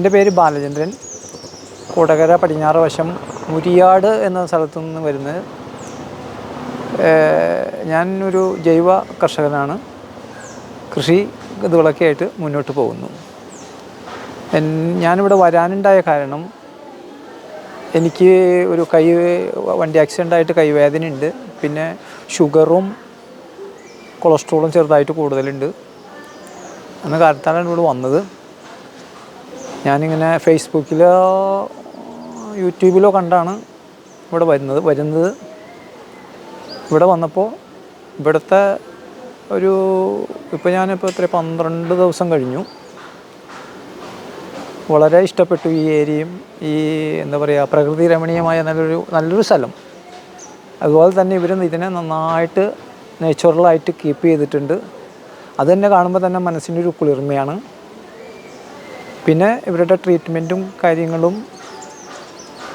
എന്റെ പേര് ബാലചന്ദ്രൻ. കൂടകര പടിഞ്ഞാറ് വശം മുരിയാട് എന്ന സ്ഥലത്തു നിന്ന് വരുന്നത്. ഞാൻ ഒരു ജൈവ കർഷകനാണ്. കൃഷി ഇതുകളൊക്കെ ആയിട്ട് മുന്നോട്ട് പോകുന്നു. ഞാനിവിടെ വരാനുണ്ടായ കാരണം എനിക്ക് ഒരു കൈ വണ്ടി ആക്സിഡന്റ് ആയിട്ട് കൈവേദന ഉണ്ട്. പിന്നെ ഷുഗറും കൊളസ്ട്രോളും ചെറുതായിട്ട് കൂടുതലുണ്ട്. എന്ന കാരണത്താണ് ഇവിടെ വന്നത്. ഞാനിങ്ങനെ ഫേസ്ബുക്കിലോ യൂട്യൂബിലോ കണ്ടാണ് ഇവിടെ വരുന്നത് വരുന്നത്. ഇവിടെ വന്നപ്പോൾ ഇവിടുത്തെ ഒരു ഇപ്പോൾ ഞാനിപ്പോൾ എത്ര പന്ത്രണ്ട് ദിവസം കഴിഞ്ഞു. വളരെ ഇഷ്ടപ്പെട്ടു ഈ ഏരിയയും ഈ എന്താ പറയുക പ്രകൃതി രമണീയമായ നല്ലൊരു നല്ലൊരു സ്ഥലം. അതുപോലെ തന്നെ ഇവർ ഇതിനെ നന്നായിട്ട് നേച്ചുറലായിട്ട് കീപ്പ് ചെയ്തിട്ടുണ്ട്. അതുതന്നെ കാണുമ്പോൾ തന്നെ മനസ്സിനൊരു കുളിർമയാണ്. പിന്നെ ഇവരുടെ ട്രീറ്റ്മെന്റും കാര്യങ്ങളും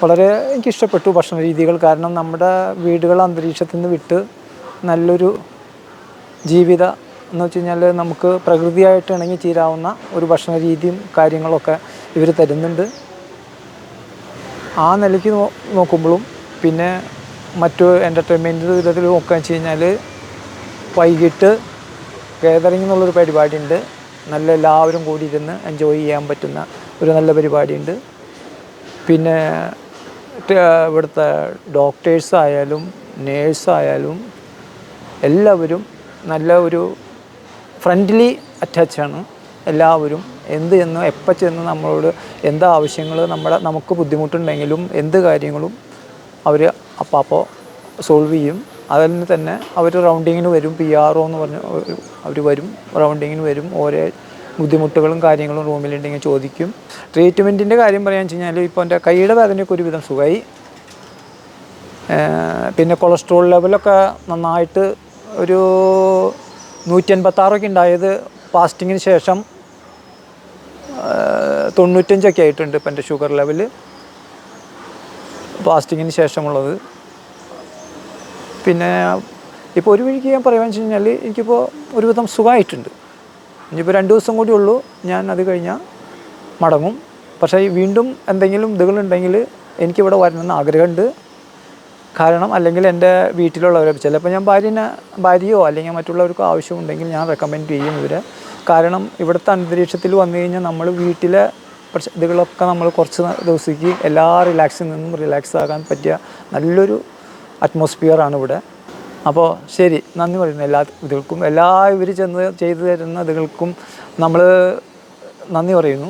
വളരെ എനിക്കിഷ്ടപ്പെട്ടു ഭക്ഷണ രീതികൾ. കാരണം നമ്മുടെ വീടുകൾ അന്തരീക്ഷത്തിൽ നിന്ന് വിട്ട് നല്ലൊരു ജീവിത എന്ന് വെച്ച് കഴിഞ്ഞാൽ നമുക്ക് പ്രകൃതിയായിട്ട് ഇണങ്ങി ചേരാവുന്ന ഒരു ഭക്ഷണ രീതിയും കാര്യങ്ങളൊക്കെ ഇവർ തരുന്നുണ്ട്. ആ നിലയ്ക്ക് നോക്കുമ്പോഴും പിന്നെ മറ്റു എന്റർടൈൻമെന്റ് വിധത്തിൽ നോക്കുക വെച്ച് കഴിഞ്ഞാൽ വൈകിട്ട് ഗേദറിംഗ് എന്നുള്ളൊരു പരിപാടിയുണ്ട്. നല്ല എല്ലാവരും കൂടി ഇരുന്ന് എൻജോയ് ചെയ്യാൻ പറ്റുന്ന ഒരു നല്ല പരിപാടിയുണ്ട്. പിന്നെ ഇവിടുത്തെ ഡോക്ടേഴ്സായാലും നേഴ്സായാലും എല്ലാവരും നല്ല ഒരു ഫ്രണ്ട്ലി അറ്റാച്ചാണ് എല്ലാവരും എന്ത് ചെന്ന് എപ്പോൾ ചെന്ന് നമ്മളോട് എന്താ ആവശ്യങ്ങൾ നമ്മുടെ നമുക്ക് ബുദ്ധിമുട്ടുണ്ടെങ്കിലും എന്ത് കാര്യങ്ങളും അവർ അപ്പോൾ സോൾവ് ചെയ്യും. അതിൽ തന്നെ അവർ റൗണ്ടിങ്ങിന് വരും പി ആർ ഒ എന്ന് പറഞ്ഞ് അവർ വരും റൗണ്ടിങ്ങിന് വരും ഓരോ ബുദ്ധിമുട്ടുകളും കാര്യങ്ങളും റൂമിലുണ്ടെങ്കിൽ ചോദിക്കും. ട്രീറ്റ്മെന്റിന്റെ കാര്യം പറയാന്ന് വെച്ച് കഴിഞ്ഞാൽ ഇപ്പോൾ എന്റെ കൈയുടെ വേദനയൊക്കെ ഒരുവിധം സുഖമായി പിന്നെ കൊളസ്ട്രോൾ ലെവലൊക്കെ നന്നായിട്ട് ഒരു നൂറ്റി അൻപത്താറൊക്കെ ഉണ്ടായത് ഫാസ്റ്റിങ്ങിന് ശേഷം. തൊണ്ണൂറ്റഞ്ചൊക്കെ ആയിട്ടുണ്ട് ഇപ്പം എന്റെ ഷുഗർ ലെവൽ ഫാസ്റ്റിങ്ങിന് ശേഷമുള്ളത്. പിന്നെ ഇപ്പോൾ ഒരു വഴിക്ക് ഞാൻ പറയുകയെന്ന് വെച്ച് കഴിഞ്ഞാൽ എനിക്കിപ്പോൾ ഒരുവിധം സുഖമായിട്ടുണ്ട് ഇനിയിപ്പോൾ രണ്ട് ദിവസം കൂടി ഉള്ളൂ ഞാൻ അത് കഴിഞ്ഞാൽ മടങ്ങും. പക്ഷേ വീണ്ടും എന്തെങ്കിലും ഇതുകളുണ്ടെങ്കിൽ എനിക്കിവിടെ വരണമെന്ന് ആഗ്രഹമുണ്ട്. കാരണം അല്ലെങ്കിൽ എന്റെ വീട്ടിലുള്ളവരെ ചിലപ്പോൾ ഞാൻ ഭാര്യനെ ഭാര്യയോ അല്ലെങ്കിൽ മറ്റുള്ളവർക്കോ ആവശ്യമുണ്ടെങ്കിൽ ഞാൻ റെക്കമെൻഡ് ചെയ്യും ഇവരെ. കാരണം ഇവിടുത്തെ അന്തരീക്ഷത്തിൽ വന്നു കഴിഞ്ഞാൽ നമ്മൾ വീട്ടിലെ ഇതുകളൊക്കെ നമ്മൾ കുറച്ച് ദിവസത്തേക്ക് എല്ലാ റിലാക്സിൽ നിന്നും റിലാക്സ് ആകാൻ പറ്റിയ നല്ലൊരു അറ്റ്മോസ്ഫിയറാണ് ഇവിടെ. അപ്പോൾ ശരി നന്ദി പറയുന്നു. എല്ലാ ഇതുകൾക്കും എല്ലാ ഇവർ ചെന്ന് ചെയ്തു തരുന്ന ഇതുകൾക്കും നമ്മൾ നന്ദി പറയുന്നു.